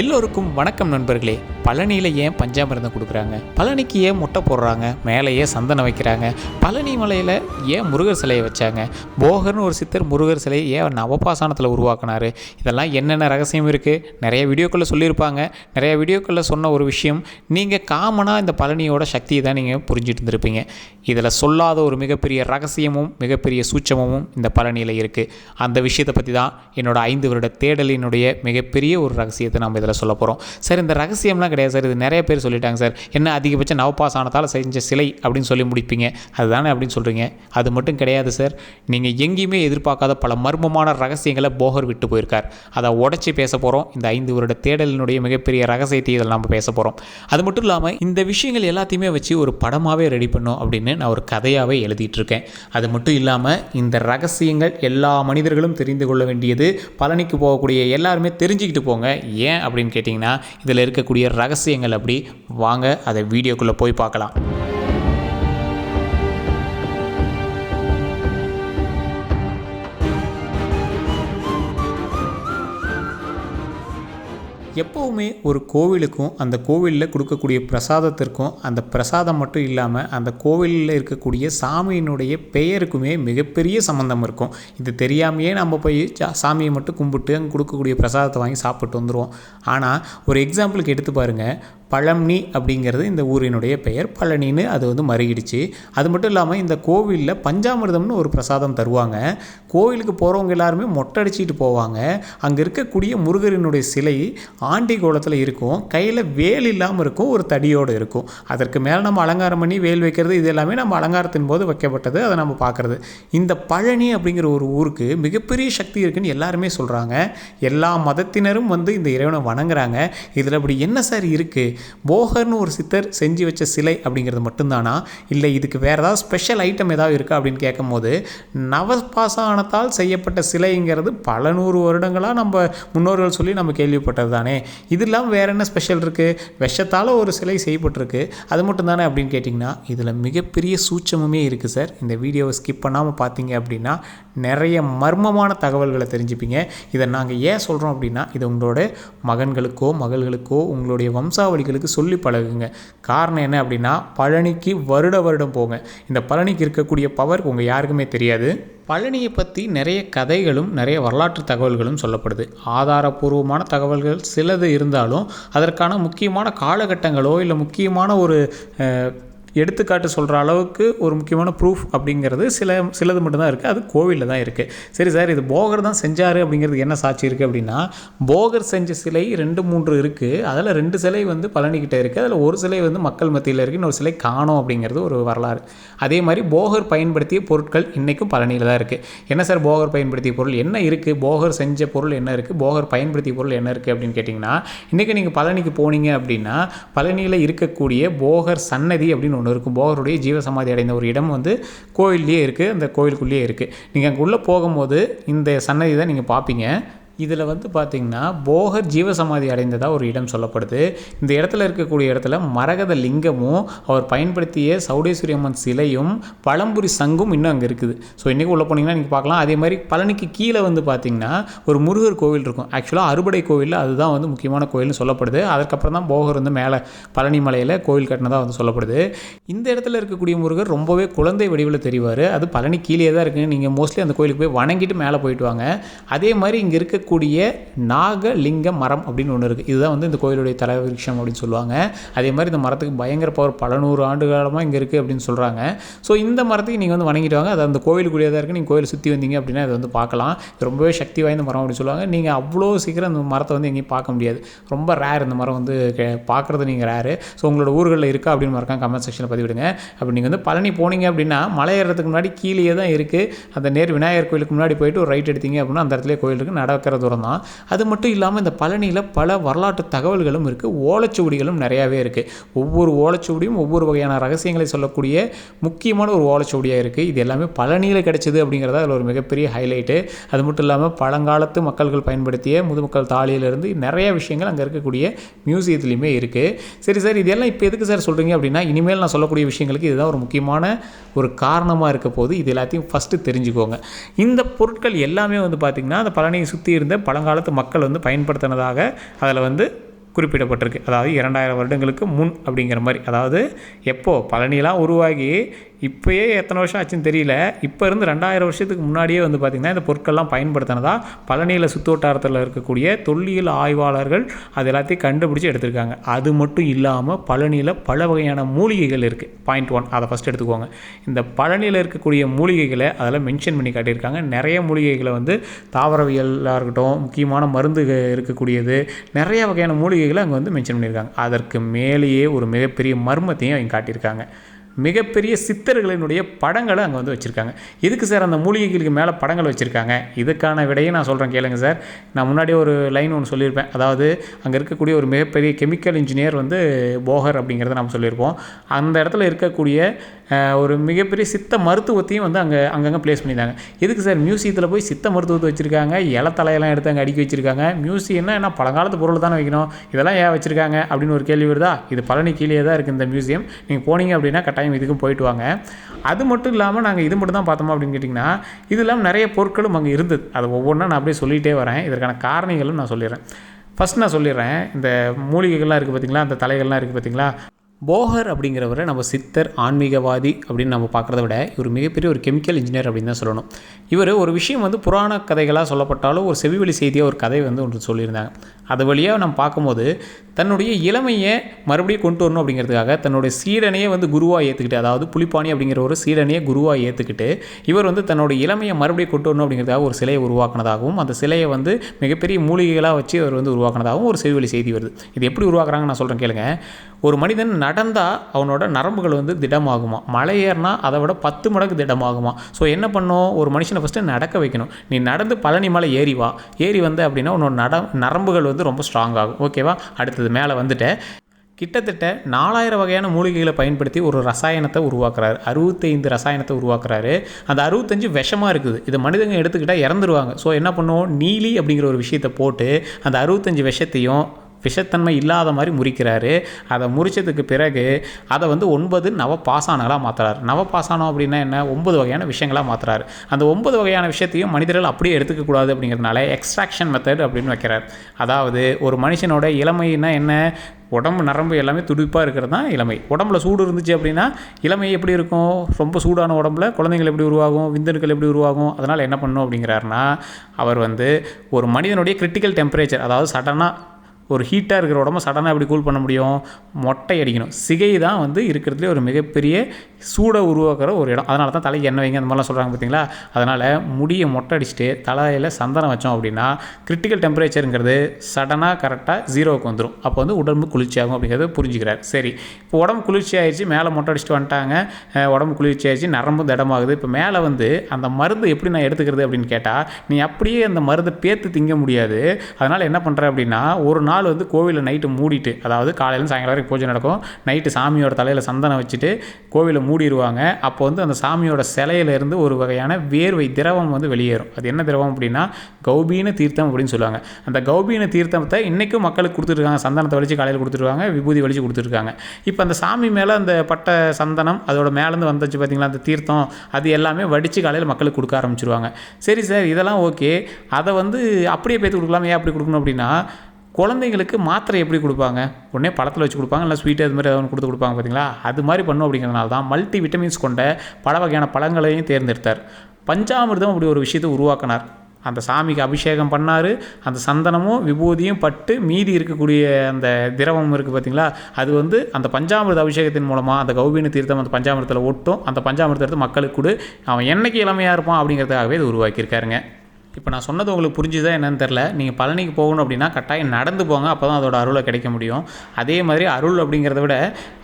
எல்லோருக்கும் வணக்கம் நண்பர்களே. பழனியில் ஏன் பஞ்சாமிரதம் கொடுக்குறாங்க? பழனிக்கு ஏன் முட்டை போடுறாங்க? மேலே ஏன் சந்தனம் வைக்கிறாங்க. பழனி மலையில் ஏன் முருகர் சிலையை வச்சாங்க? போகர்னு ஒரு சித்தர் முருகர் சிலையை ஏன் நவபாசானத்தில் உருவாக்குனாரு? இதெல்லாம் என்னென்ன ரகசியம் இருக்குது நிறைய வீடியோக்களில் சொல்லியிருப்பாங்க. நிறைய வீடியோக்களில் சொன்ன ஒரு விஷயம் நீங்கள் காமனாக இந்த பழனியோட சக்தியை தான் நீங்கள் புரிஞ்சுட்டு இருந்திருப்பீங்க. இதில் சொல்லாத ஒரு மிகப்பெரிய ரகசியமும் மிகப்பெரிய சூட்சமும் இந்த பழனியில் இருக்குது அந்த விஷயத்தை பற்றி தான் என்னோடய ஐந்து வருட தேடலினுடைய மிகப்பெரிய ஒரு ரகசியத்தை நம்ம இதில் சொல்ல போகிறோம். சார் இந்த ரகசியம்லாம் கிடையாது சார். இது நிறைய பேர் சொல்லிட்டாங்க சார். என்ன அதிகபட்ச ஆனதால் செஞ்ச சிலை அப்படின்னு சொல்லி முடிப்பீங்க. அதுதானே அப்படின்னு சொல்கிறீங்க அது மட்டும் கிடையாது சார். நீங்கள் எங்கேயுமே எதிர்பார்க்காத பல மர்மமான ரகசியங்களை போகர் விட்டு போயிருக்கார். அதை உடச்சி பேச போகிறோம். இந்த ஐந்து வருட தேடலினுடைய மிகப்பெரிய ரகசியத்தை இதில் நம்ம பேச போகிறோம். அது மட்டும் இல்லாமல் இந்த விஷயங்கள் எல்லாத்தையுமே வச்சு ஒரு படமாகவே ரெடி பண்ணோம் அப்படின்னு நான் ஒரு கதையாகவே எழுதிட்டு இருக்கேன். அது மட்டும் இல்லாமல் இந்த ரகசியங்கள் எல்லா மனிதர்களும் தெரிந்து கொள்ள வேண்டியது பழனிக்கு போகக்கூடிய எல்லாருமே தெரிஞ்சுக்கிட்டு போங்க. ஏன் அப்படின்னு கேட்டிங்கன்னா இதில் இருக்கக்கூடிய ரகசியங்கள் அப்படி. வாங்க அதை வீடியோக்குள்ளே போய் பார்க்கலாம். எப்போவுமே ஒரு கோவிலுக்கும் அந்த கோவிலில் கொடுக்கக்கூடிய பிரசாதத்திற்கும் அந்த பிரசாதம் மட்டும் இல்லாமல் அந்த கோவிலில் இருக்கக்கூடிய சாமியினுடைய பெயருக்குமே மிகப்பெரிய சம்மந்தம் இருக்கும். இது தெரியாமையே நம்ம போய் சா- சாமியை மட்டும் கும்பிட்டு அங்கே கொடுக்கக்கூடிய பிரசாதத்தை வாங்கி சாப்பிட்டு வந்துடுவோம் ஆனால் ஒரு எக்ஸாம்பிளுக்கு எடுத்து பாருங்கள் பழம்னி அப்படிங்கிறது இந்த ஊரினுடைய பெயர். பழனின்னு அது வந்து மறுகிடுச்சு. அது மட்டும் இல்லாமல் இந்த கோவிலில் பஞ்சாமிர்தம்னு ஒரு பிரசாதம் தருவாங்க. கோவிலுக்கு போகிறவங்க எல்லாருமே மொட்டை அடிச்சிட்டு போவாங்க. அங்கே இருக்கக்கூடிய முருகரினுடைய சிலை ஆண்டி கோலத்தில் இருக்கும். கையில் வேல் இல்லாமல் இருக்கும். ஒரு தடியோடு இருக்கும். அதற்கு மேலே நம்ம அலங்காரம் பண்ணி வேல் வைக்கிறது இது எல்லாமே நம்ம அலங்காரத்தின் போது வைக்கப்பட்டது. அதை நம்ம பார்க்குறது. இந்த பழனி அப்படிங்கிற ஒரு ஊருக்கு மிகப்பெரிய சக்தி இருக்குன்னு எல்லாருமே சொல்கிறாங்க எல்லா மதத்தினரும் வந்து இந்த இறைவனை வணங்குறாங்க. இதில் அப்படி என்ன சார் இருக்குது போகர்னு ஒரு சித்தர் செஞ்சு வச்ச சிலை அப்படிங்கிறது மட்டும்தானா? இல்லை இதுக்கு வேறு ஏதாவது ஸ்பெஷல் ஐட்டம் ஏதாவது இருக்கா அப்படின்னு கேட்கும்போது நவபாசானத்தால் செய்யப்பட்ட சிலைங்கிறது பல நூறு வருடங்களாக நம்ம முன்னோர்கள் சொல்லி நம்ம கேள்விப்பட்டது தானே? இது இல்லாமல் வேறு என்ன ஸ்பெஷல் இருக்குது விஷத்தால் ஒரு சிலை செய்யப்பட்டிருக்கு அது மட்டும் தானே அப்படின்னு கேட்டிங்கன்னா இதில் மிகப்பெரிய சூட்சமுமே இருக்குது சார். இந்த வீடியோவை ஸ்கிப் பண்ணாமல் பார்த்தீங்க அப்படின்னா நிறைய மர்மமான தகவல்களை தெரிஞ்சுப்பீங்க. இதை நாங்கள் ஏன் சொல்கிறோம் அப்படின்னா இது உங்களோட மகன்களுக்கோ மகள்களுக்கோ உங்களுடைய வம்சாவளி வம்சாவளிகளுக்கு சொல்லி பழகுங்க. காரணம் என்ன அப்படின்னா பழனிக்கு வருட வருடம் போங்க. இந்த பழனிக்கு இருக்கக்கூடிய பவர் உங்கள் யாருக்குமே தெரியாது. பழனியை பற்றி நிறைய கதைகளும் நிறைய வரலாற்று தகவல்களும் சொல்லப்படுது. ஆதாரபூர்வமான தகவல்கள் சிலது இருந்தாலும் அதற்கான முக்கியமான காலகட்டங்களோ இல்லை முக்கியமான ஒரு எடுத்துக்காட்டு சொல்கிற அளவுக்கு ஒரு முக்கியமான ப்ரூஃப் அப்படிங்கிறது சில சிலது மட்டும்தான் இருக்குது அது கோவிலில் தான் இருக்குது சரி சார் இது போகர் தான் செஞ்சார் அப்படிங்கிறது என்ன சாட்சி இருக்குது அப்படின்னா போகர் செஞ்ச சிலை ரெண்டு மூன்று இருக்குது அதில் ரெண்டு சிலை வந்து பழனிக்கிட்ட இருக்குது அதில் ஒரு சிலை வந்து மக்கள் மத்தியில் இருக்குது இன்னொரு சிலை காணும் அப்படிங்கிறது ஒரு வரலாறு. அதே மாதிரி போகர் பயன்படுத்திய பொருட்கள் இன்றைக்கும் பழனியில் தான் இருக்குது என்ன சார் போகர் பயன்படுத்திய பொருள்? என்ன இருக்குது போகர் செஞ்ச பொருள் என்ன இருக்குது போகர் பயன்படுத்திய பொருள் என்ன இருக்குது அப்படின்னு கேட்டிங்கன்னா இன்றைக்கி நீங்கள் பழனிக்கு போனீங்க அப்படின்னா பழனியில் இருக்கக்கூடிய போகர் சன்னதி அப்படின்னு ஒன்று இருக்கும். போகருடைய ஜீவசமாதி அடைந்த ஒரு இடம் வந்து கோயில்லையே இருக்குது அந்த கோயிலுக்குள்ளேயே இருக்குது நீங்கள் அங்கே உள்ளே போகும்போது இந்த சன்னதி தான் நீங்கள் பார்ப்பீங்க இதில் வந்து பார்த்திங்கன்னா போகர் ஜீவசமாதி அடைந்ததாக ஒரு இடம் சொல்லப்படுது. இந்த இடத்துல இருக்கக்கூடிய இடத்துல மரகத லிங்கமும் அவர் பயன்படுத்திய சௌடேஸ்வரி அம்மன் சிலையும் பழம்புரி சங்கும் இன்னும் அங்கே இருக்குது. ஸோ இன்றைக்கி உள்ளே போனீங்கன்னா நீங்கள் பார்க்கலாம். அதே மாதிரி பழனிக்கு கீழே வந்து பார்த்திங்கன்னா ஒரு முருகர் கோவில் இருக்கும். ஆக்சுவலாக அறுபடை கோவில் அதுதான் வந்து முக்கியமான கோயில்னு சொல்லப்படுது. அதுக்கப்புறம் தான் போகர் வந்து மேலே பழனி மலையில் கோவில் கட்டினதாக வந்து சொல்லப்படுது. இந்த இடத்துல இருக்கக்கூடிய முருகர் ரொம்பவே குழந்தை வடிவில் தெரிவார். அது பழனி கீழே தான் இருக்குது நீங்கள் மோஸ்ட்லி அந்த கோயிலுக்கு போய் வணங்கிட்டு மேலே போயிட்டு வாங்க. அதே மாதிரி இங்கே இருக்க இருக்கக்கூடிய நாகலிங்க மரம் அப்படின்னு ஒன்று இருக்குது இதுதான் வந்து இந்த கோயிலுடைய தலைவிருஷம் அப்படின்னு சொல்லுவாங்க. அதே மாதிரி இந்த மரத்துக்கு பயங்கர பவர் பல நூறு ஆண்டு காலமாக இங்கே இருக்குது அப்படின்னு சொல்கிறாங்க ஸோ இந்த மரத்துக்கு நீங்கள் வந்து வணங்கிட்டு வாங்க அது அந்த கோயிலுக்குள்ளேயே தான் இருக்குது நீங்கள் கோயில் சுற்றி வந்தீங்க அப்படின்னா அதை வந்து பார்க்கலாம். இது ரொம்பவே சக்தி வாய்ந்த மரம் அப்படின்னு சொல்லுவாங்க. நீங்கள் அவ்வளோ சீக்கிரம் அந்த மரத்தை வந்து எங்கேயும் பார்க்க முடியாது. ரொம்ப ரேர் இந்த மரம் வந்து கே- பார்க்குறது நீங்கள் ரேரு ஸோ உங்களோட ஊர்களில் இருக்கா அப்படின்னு மறக்காம கமெண்ட் செக்ஷனில் பதிவிடுங்க. அப்படி நீங்கள் வந்து பழனி போனீங்க அப்படின்னா மலை ஏறுறதுக்கு முன்னாடி கீழே தான் இருக்குது அந்த நேர் விநாயகர் கோயிலுக்கு முன்னாடி போயிட்டு ஒரு ரைட் எடுத்தீங்க அப்படின்னா அந்த இடத்துல கோயில் இருக்குது நடக்கிற தூரம் தான் அது மட்டும் இல்லாமல் இந்த பழனியில் பல வரலாற்று தகவல்களும் இருக்குது ஓலைச்சுவடிகளும் நிறையாவே இருக்குது ஒவ்வொரு ஓலைச்சுவடியும் ஒவ்வொரு வகையான ரகசியங்களை சொல்லக்கூடிய முக்கியமான ஒரு ஓலைச்சுவடியாக இருக்குது இது எல்லாமே பழனியில் கிடைச்சது அப்படிங்கிறத அதில் ஒரு மிகப்பெரிய ஹைலைட்டு அது மட்டும் இல்லாமல் பழங்காலத்து மக்கள்கள் பயன்படுத்திய முதுமக்கள் தாலியிலிருந்து நிறைய விஷயங்கள் அங்கே இருக்கக்கூடிய மியூசியத்துலேயுமே இருக்குது சரி சார் இதெல்லாம் இப்போ எதுக்கு சார் சொல்கிறீங்க அப்படின்னா இனிமேல் நான் சொல்லக்கூடிய விஷயங்களுக்கு இதுதான் ஒரு முக்கியமான ஒரு காரணமாக இருக்க போது இது எல்லாத்தையும் ஃபஸ்ட்டு தெரிஞ்சுக்கோங்க. இந்த பொருட்கள் எல்லாமே வந்து பார்த்திங்கன்னா அந்த பழனியை சுற்றி இருந்த பழங்காலத்து மக்கள் வந்து பயன்படுத்தினதாக அதில் வந்து குறிப்பிடப்பட்டிருக்கு. அதாவது இரண்டாயிரம் வருடங்களுக்கு முன் அப்படிங்கிற மாதிரி. அதாவது எப்போது பழனிலாம் உருவாகி இப்போயே எத்தனை வருஷம் ஆச்சுன்னு தெரியல. இப்போ இருந்து ரெண்டாயிரம் வருஷத்துக்கு முன்னாடியே வந்து பார்த்திங்கன்னா இந்த பொருட்கள்லாம் பயன்படுத்தினதா பழனியில் சுத்தோட்டாரத்தில் இருக்கக்கூடிய தொல்லியல் ஆய்வாளர்கள் அது எல்லாத்தையும் கண்டுபிடிச்சி எடுத்திருக்காங்க. அது மட்டும் இல்லாமல் பழனியில் பல வகையான மூலிகைகள் இருக்குது பாயிண்ட் ஒன் அதை ஃபஸ்ட் எடுத்துக்கோங்க. இந்த பழனியில் இருக்கக்கூடிய மூலிகைகளை அதெல்லாம் மென்ஷன் பண்ணி காட்டியிருக்காங்க. நிறைய மூலிகைகளை வந்து தாவரவியலாக இருக்கட்டும் முக்கியமான மருந்து இருக்கக்கூடியது நிறைய வகையான மூலிகைகளை அங்கே வந்து மென்ஷன் பண்ணியிருக்காங்க. அதற்கு மேலேயே ஒரு மிகப்பெரிய மர்மத்தையும் அவங்க காட்டியிருக்காங்க. மிகப்பெரிய சித்தர்களினுடைய படங்களை அங்கே வந்து வச்சுருக்காங்க. எதுக்கு சார் அந்த மூலிகைகளுக்கு மேலே படங்கள் வச்சுருக்காங்க. இதுக்கான விடையை நான் சொல்கிறேன் கேளுங்க சார். நான் முன்னாடியே ஒரு லைன் ஒன்று சொல்லியிருப்பேன். அதாவது அங்கே இருக்கக்கூடிய ஒரு மிகப்பெரிய கெமிக்கல் இன்ஜினியர் வந்து போகர் அப்படிங்கிறத நம்ம சொல்லியிருப்போம். அந்த இடத்துல இருக்கக்கூடிய ஒரு மிகப்பெரிய சித்த மருத்துவத்தையும் வந்து அங்கே அங்கங்கே ப்ளேஸ் பண்ணியிருந்தாங்க. எதுக்கு சார் மியூசியத்தில் போய் சித்த மருத்துவத்தை வச்சுருக்காங்க. இலை தலையெல்லாம் எடுத்து அங்கே அடுக்கி வச்சுருக்காங்க. மியூசியம்னா என்ன? பழங்காலத்து பொருள் தானே வைக்கணும். இதெல்லாம் ஏன் வச்சுருக்காங்க? அப்படின்னு ஒரு கேள்வி வருதா? இது பழனி கீழே தான் இருக்குது இந்த மியூசியம் நீங்கள் போனீங்க அப்படின்னா கட்டாயம் இதுக்கும் போயிட்டு வாங்க. அது மட்டும் இல்லாமல் நாங்கள் இது மட்டும் தான் பார்த்தோமா அப்படின்னு கேட்டிங்கன்னா இது இல்லாமல் நிறைய பொருட்களும் அங்கே இருந்தது. அது ஒவ்வொன்றா நான் அப்படியே சொல்லிகிட்டே வரேன். இதற்கான காரணிகளும் நான் சொல்லிடுறேன். ஃபஸ்ட் நான் சொல்லிடுறேன். இந்த மூலிகைகள்லாம் இருக்குது பார்த்தீங்களா அந்த தலைகள்லாம் இருக்குது பார்த்தீங்களா போகர் அப்படிங்கிறவரை நம்ம சித்தர் ஆன்மீகவாதி அப்படின்னு நம்ம பார்க்குறத விட இவர் மிகப்பெரிய ஒரு கெமிக்கல் இன்ஜினியர் அப்படின்னு தான் சொல்லணும். இவர் ஒரு விஷயம் வந்து புராண கதைகளாக சொல்லப்பட்டாலும் ஒரு செவிவெளி செய்தியாக ஒரு கதை வந்து ஒன்று சொல்லியிருந்தாங்க. அது வழியாக நம்ம பார்க்கும்போது தன்னுடைய இளமையை மறுபடியும் கொண்டு வரணும் அப்படிங்கிறதுக்காக தன்னுடைய சீடனையே வந்து குருவாக ஏற்றுக்கிட்டு அதாவது புலிப்பாணி அப்படிங்கிற ஒரு சீடனையே குருவாக ஏற்றுக்கிட்டு இவர் வந்து தன்னுடைய இளமையை மறுபடியும் கொண்டு வரணும் அப்படிங்கிறதுக்காக ஒரு சிலையை உருவாக்குனதாகவும் அந்த சிலையை வந்து மிகப்பெரிய மூலிகைகளாக வச்சு அவர் வந்து உருவாக்குனதாகவும் ஒரு செவிவெளி செய்தி வருது. இது எப்படி உருவாக்குறாங்க நான் சொல்கிறேன் கேளுங்க. ஒரு மனிதன் நடந்தால் அவனோட நரம்புகள் வந்து திடமாகுமா? மலை ஏறினா அதை விட பத்து மடங்கு திடமாகுமா? ஸோ என்ன பண்ணும்? ஒரு மனுஷனை ஃபஸ்ட்டு நடக்க வைக்கணும். நீ நடந்து பழனி மலை ஏறி வா. ஏறி வந்த அப்படின்னா உன்னோட நட நரம்புகள் வந்து ரொம்ப ஸ்ட்ராங் ஆகும். ஓகேவா அடுத்தது மேலே வந்துட்டு கிட்டத்தட்ட நாலாயிரம் வகையான மூலிகைகளை பயன்படுத்தி ஒரு ரசாயனத்தை உருவாக்குறாரு. அறுபத்தைந்து ரசாயனத்தை உருவாக்குறாரு. அந்த அறுபத்தஞ்சு விஷமாக இருக்குது. இதை மனிதங்க எடுத்துக்கிட்டால் இறந்துருவாங்க. ஸோ என்ன பண்ணுவோம் நீலி அப்படிங்கிற ஒரு விஷயத்தை போட்டு அந்த அறுபத்தஞ்சு விஷத்தையும் விஷத்தன்மை இல்லாத மாதிரி முறிக்கிறாரு. அதை முறிச்சதுக்கு பிறகு அதை வந்து ஒன்பது நவ பாசானங்களாக மாற்றுறாரு நவ பாசானம் அப்படின்னா என்ன? ஒன்பது வகையான விஷயங்களாக மாற்றுறாரு அந்த ஒன்பது வகையான விஷயத்தையும் மனிதர்கள் அப்படியே எடுத்துக்கக்கூடாது அப்படிங்கிறதுனால எக்ஸ்ட்ராக்ஷன் மெத்தட் அப்படின்னு வைக்கிறார். அதாவது ஒரு மனுஷனோட இளமைன்னா என்ன? உடம்பு நரம்பு எல்லாமே துடிப்பாக இருக்கிறது தான் இளமை. உடம்புல சூடு இருந்துச்சு அப்படின்னா இளமை எப்படி இருக்கும்? ரொம்ப சூடான உடம்புல குழந்தைங்கள் எப்படி உருவாகும்? விந்தணுக்கள் எப்படி உருவாகும்? அதனால் என்ன பண்ணணும் அப்படிங்கிறாருன்னா அவர் வந்து ஒரு மனிதனுடைய கிரிட்டிக்கல் டெம்பரேச்சர் அதாவது சடனாக ஒரு ஹீட்டாக இருக்கிற உடம்ப சடனாக எப்படி கூல் பண்ண முடியும்? மொட்டை அடிக்கணும். சிகை தான் வந்து இருக்கிறதுலே ஒரு மிகப்பெரிய சூடை உருவாக்குற ஒரு இடம். அதனால தான் தலைக்கு எண்ணெய் வைங்க அந்த மாதிரிலாம் சொல்கிறாங்க பார்த்தீங்களா அதனால் முடியை மொட்டை அடிச்சுட்டு தலையில் சந்தனம் வச்சோம் அப்படின்னா கிரிட்டிக்கல் டெம்பரேச்சருங்கிறது சடனாக கரெக்டாக ஜீரோவுக்கு வந்துடும் அப்போ வந்து உடம்பு குளிர்ச்சியாகும் அப்படிங்கிறத புரிஞ்சுக்கிறார். சரி இப்போ உடம்பு குளிர்ச்சி ஆயிடுச்சு மேலே மொட்டை அடிச்சுட்டு வந்துட்டாங்க. உடம்பு குளிர்ச்சி ஆயிடுச்சு நரம்பும் திடமாகுது. இப்போ மேலே வந்து அந்த மருந்து எப்படி நான் எடுத்துக்கிறது அப்படின்னு கேட்டால் நீ அப்படியே அந்த மருந்தை பேத்து திங்க முடியாது. அதனால் என்ன பண்ணுற அப்படின்னா ஒரு நாள் வந்து கோவிலில் நைட்டு மூடிட்டு அதாவது காலையில சாயங்காலம் வரைக்கும் பூஜை நடக்கும். நைட்டு சாமியோட தலையில் சந்தனம் வச்சுட்டு கோவிலை மூடிடுவாங்க அப்போ வந்து அந்த சாமியோட சிலையிலேருந்து ஒரு வகையான வேர்வை திரவம் வந்து வெளியேறும். அது என்ன திரவம் அப்படின்னா கௌபீன தீர்த்தம் அப்படின்னு சொல்லுவாங்க. அந்த கௌபீன தீர்த்தத்தை இன்றைக்கும் மக்களுக்கு கொடுத்துருக்காங்க சந்தனத்தை வலிச்சு காலையில் கொடுத்துருக்காங்க விபூதி வலிச்சு கொடுத்துருக்காங்க இப்போ அந்த சாமி மேலே அந்த பட்ட சந்தனம் அதோட மேலேருந்து வந்துச்சு பார்த்தீங்களா அந்த தீர்த்தம் அது எல்லாமே வடித்து காலையில் மக்களுக்கு கொடுக்க ஆரம்பிச்சிருவாங்க. சரி சார் இதெல்லாம் ஓகே அதை வந்து அப்படியே பேத்து கொடுக்கலாமே? ஏன் அப்படி கொடுக்கணும் அப்படின்னா குழந்தைங்களுக்கு மாத்திரை எப்படி கொடுப்பாங்க? உடனே பழத்தில் வச்சு கொடுப்பாங்க இல்லை ஸ்வீட்டு அது மாதிரி ஏதாவது ஒன்று கொடுத்து கொடுப்பாங்க பார்த்தீங்களா அது மாதிரி பண்ணும் அப்படிங்கிறனால தான் மல்டி விட்டமின்ஸ் கொண்ட பல வகையான பழங்களையும் தேர்ந்தெடுத்தார். பஞ்சாமிர்தம் அப்படி ஒரு விஷயத்தை உருவாக்கினார். அந்த சாமிக்கு அபிஷேகம் பண்ணார். அந்த சந்தனமும் விபூதியும் பட்டு மீதி இருக்கக்கூடிய அந்த திரவம் இருக்குது பார்த்தீங்களா அது வந்து அந்த பஞ்சாமிர்த அபிஷேகத்தின் மூலமாக அந்த கௌபீன தீர்த்தம் அந்த பஞ்சாமிர்தத்தில் ஒட்டும். அந்த பஞ்சாமிரத்தை எடுத்து மக்களுக்கு கொடு. அவன் என்னைக்கு இளமையாக இருப்பான் அப்படிங்கிறதுக்காகவே இது உருவாக்கியிருக்காருங்க. இப்போ நான் சொன்னது உங்களுக்கு புரிஞ்சுதா என்னன்னு தெரில. நீங்கள் பழனிக்கு போகணும் அப்படின்னா கட்டாயம் நடந்து போங்க அப்போ தான் அதோட அருளை கிடைக்க முடியும். அதே மாதிரி அருள் அப்படிங்கிறத விட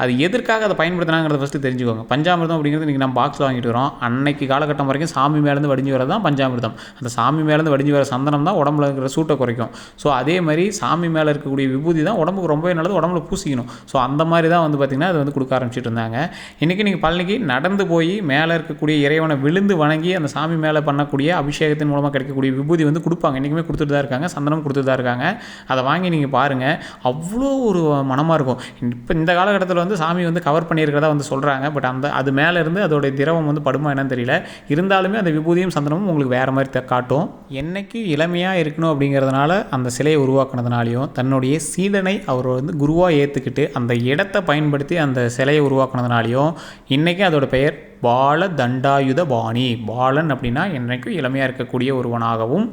அது எதற்காக அதை பயன்படுத்தினாங்கிறத ஃபஸ்ட்டு தெரிஞ்சுக்கோங்க. பஞ்சாமிர்தம் அப்படிங்கிறது நீங்கள் நம்ம பாக்ஸில் வாங்கிட்டு வரோம் அன்னைக்கு காலகட்டம் வரைக்கும் சாமி மேலேருந்து வடிஞ்சு வரது தான் பஞ்சாமிர்தம். அந்த சாமி மேலேருந்து வடிஞ்சு வர சந்தனம் தான் உடம்புல இருக்கிற சூட்டை குறைக்கும். ஸோ அதே மாதிரி சாமி மேலே இருக்கக்கூடிய விபூதி தான் உடம்புக்கு ரொம்பவே நல்லது உடம்புல பூசிக்கணும். ஸோ அந்த மாதிரி தான் வந்து பார்த்திங்கன்னா அது வந்து கொடுக்க ஆரம்பிச்சிட்டு இருந்தாங்க. இன்றைக்கி நீங்கள் பழனிக்கு நடந்து போய் மேலே இருக்கக்கூடிய இறைவனை விழுந்து வணங்கி அந்த சாமி மேலே பண்ணக்கூடிய அபிஷேகத்தின் மூலமாக கிடைக்கக்கூடிய இருக்கக்கூடிய விபூதி வந்து கொடுப்பாங்க. இன்றைக்குமே கொடுத்துட்டு தான் இருக்காங்க. சந்தனம் கொடுத்துட்டு தான் இருக்காங்க. அதை வாங்கி நீங்கள் பாருங்கள் அவ்வளோ ஒரு மனமாக இருக்கும். இப்போ இந்த காலகட்டத்தில் வந்து சாமி வந்து கவர் பண்ணியிருக்கிறதா வந்து சொல்கிறாங்க பட் அந்த அது மேலே இருந்து அதோடைய திரவம் வந்து படுமா என்னன்னு தெரியல. இருந்தாலுமே அந்த விபூதியும் சந்தனமும் உங்களுக்கு வேறு மாதிரி த- காட்டும். என்னைக்கு இளமையாக இருக்கணும் அப்படிங்கிறதுனால அந்த சிலையை உருவாக்குனதுனாலையும் தன்னுடைய சீடனை அவர் வந்து குருவாக ஏற்றுக்கிட்டு அந்த இடத்தை பயன்படுத்தி அந்த சிலையை உருவாக்குனதுனாலையும் இன்றைக்கி அதோட பெயர் பால தண்டாயுத பாணி பாலன் அப்படின்னா என்றைக்கும் இளமையாக இருக்கக்கூடிய ஒருவனாகவும்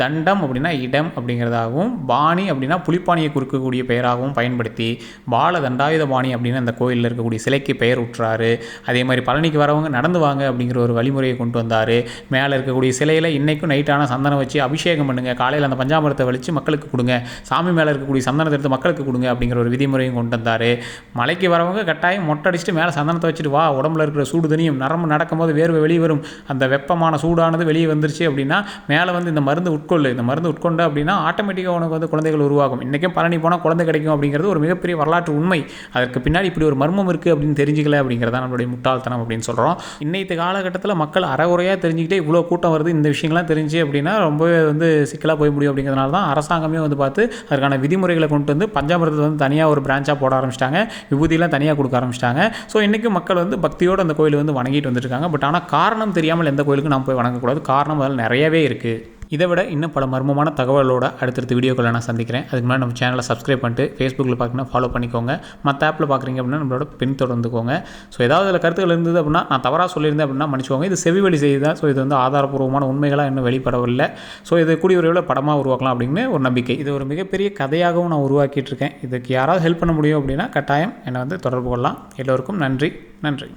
தண்டம் அப்படின்னா இடம் அப்படிங்கிறதாகவும் பாணி அப்படின்னா புலிப்பாணியை குறிக்கக்கூடிய பெயராகவும் பயன்படுத்தி பால தண்டாயுத பாணி அப்படின்னு அந்த கோயிலில் இருக்கக்கூடிய சிலைக்கு பெயர் உற்றாரு அதே மாதிரி பழனிக்கு வரவங்க நடந்து வாங்க அப்படிங்கிற ஒரு வழிமுறையை கொண்டு வந்தார். மேலே இருக்கக்கூடிய சிலையில் இன்றைக்கும் நைட்டான சந்தனம் வச்சு அபிஷேகம் பண்ணுங்கள் காலையில் அந்த பஞ்சாமிரத்தை வலித்து மக்களுக்கு கொடுங்க. சாமி மேலே இருக்கக்கூடிய சந்தனத்தை எடுத்து மக்களுக்கு கொடுங்க அப்படிங்கிற ஒரு விதிமுறையும் கொண்டு வந்தார். மலைக்கு வரவங்க கட்டாயம் மொட்டை அடிச்சுட்டு மேலே சந்தனத்தை வச்சுட்டு வா உடம்புல இருக்கிற சூடு தனியும் நரம்பு நடக்கும்போது வேர்வை வெளியே வரும். அந்த வெப்பமான சூடானது வெளியே வந்துருச்சு அப்படின்னா மேலே வந்து இந்த மருந்து உட்கொள்ளு. இந்த மருந்து உட்கொண்ட அப்படின்னா ஆட்டோமேட்டிக்காக உனக்கு வந்து குழந்தைகள் உருவாகும். இன்றைக்கும் பழனி போனால் குழந்தை கிடைக்கும் அப்படிங்கிறது ஒரு மிகப்பெரிய வரலாற்று உண்மை. அதற்கு பின்னாடி இப்படி ஒரு மர்மம் இருக்குது அப்படின்னு தெரிஞ்சுக்கல அப்படிங்கிறதா நம்மளுடைய முட்டாள்தனம் அப்படின்னு சொல்கிறோம் இன்னைத்து காலகட்டத்தில் மக்கள் அறகுறையாக தெரிஞ்சுக்கிட்டே இவ்வளோ கூட்டம் வருது. இந்த விஷயங்கள்லாம் தெரிஞ்சு அப்படின்னா ரொம்பவே வந்து சிக்கலாக போய் முடியும் அப்படிங்கிறதுனால தான் அரசாங்கமே வந்து பார்த்து அதற்கான விதிமுறைகளை கொண்டு வந்து பஞ்சாமிரத்தை வந்து தனியாக ஒரு பிரான்ச்சாக போட ஆரம்பிச்சிட்டாங்க. விபூதியெல்லாம் தனியாக கொடுக்க ஆரம்பிச்சிட்டாங்க. ஸோ இன்றைக்கும் மக்கள் வந்து பக்தியோடு அந்த கோயில் வந்து வணங்கிட்டு வந்துட்டுருக்காங்க. பட் ஆனால் காரணம் தெரியாமல் எந்த கோயிலுக்கும் நாம் போய் வணங்கக்கூடாது. காரணம் அதில் நிறையவே இருக்குது இதை விட இன்னும் பல மர்மமான தகவலோட அடுத்தடுத்த வீடியோக்களை நான் சந்திக்கிறேன். அதுக்கு முன்னாடி நம்ம சேனலை சப்ஸ்கிரைப் பண்ணிட்டு ஃபேஸ்புக்கில் பார்க்கணும் ஃபாலோ பண்ணிக்கோங்க. மற்ற ஆப்பில் பார்க்குறீங்க அப்படின்னா நம்மளோட பின் தொடர்ந்துக்கோங்க. ஸோ ஏதாவது அதில் கருத்துக்கள் இருந்தது அப்படின்னா நான் தவறாக சொல்லியிருந்தேன் அப்படின்னா மன்னிச்சுக்கோங்க. இது செவி வழி செய்தி தான். ஸோ இது வந்து ஆதாரப்பூர்வமான உண்மைகளாக இன்னும் வெளிப்படவில்லை. ஸோ இது கூடிய விரைவில் படமாக உருவாக்கலாம் அப்படின்னு ஒரு நம்பிக்கை. இது ஒரு மிகப்பெரிய கதையாகவும் நான் உருவாக்கிட்டு இருக்கேன். இதுக்கு யாராவது ஹெல்ப் பண்ண முடியும் அப்படின்னா கட்டாயம் என்னை வந்து தொடர்பு கொள்ளலாம். எல்லோருக்கும் நன்றி. நன்றி.